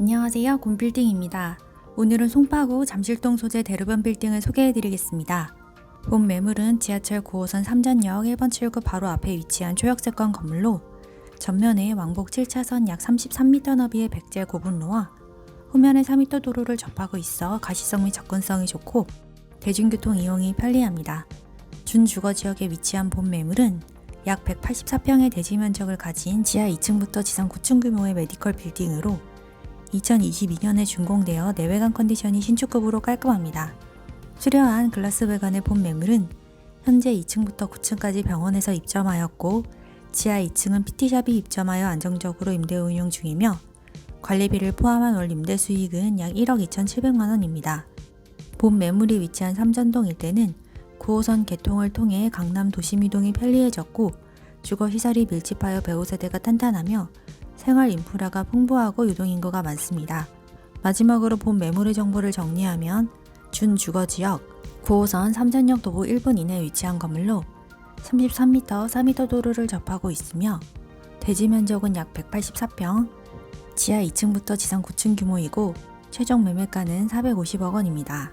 안녕하세요. 곰빌딩입니다. 오늘은 송파구 잠실동 소재 대로변 빌딩을 소개해드리겠습니다. 본 매물은 지하철 9호선 3전역 1번 출구 바로 앞에 위치한 초역세권 건물로 전면에 왕복 7차선 약 33m 너비의 백제 고분로와 후면에 4m 도로를 접하고 있어 가시성 및 접근성이 좋고 대중교통 이용이 편리합니다. 준주거 지역에 위치한 본 매물은 약 184평의 대지 면적을 가진 지하 2층부터 지상 9층 규모의 메디컬 빌딩으로 2022년에 준공되어 내외관 컨디션이 신축급으로 깔끔합니다. 수려한 글라스 외관의 본 매물은 현재 2층부터 9층까지 병원에서 입점하였고 지하 2층은 PT샵이 입점하여 안정적으로 임대 운영 중이며 관리비를 포함한 월 임대 수익은 약 1억 2,700만 원입니다. 본 매물이 위치한 삼전동 일대는 9호선 개통을 통해 강남 도심 이동이 편리해졌고 주거 시설이 밀집하여 배우 세대가 탄탄하며 생활 인프라가 풍부하고 유동인구가 많습니다. 마지막으로 본 매물의 정보를 정리하면 준 주거 지역 9호선 삼전역 도보 1분 이내에 위치한 건물로 33m, 4m 도로를 접하고 있으며 대지 면적은 약 184평, 지하 2층부터 지상 9층 규모이고 최종 매매가는 450억 원입니다.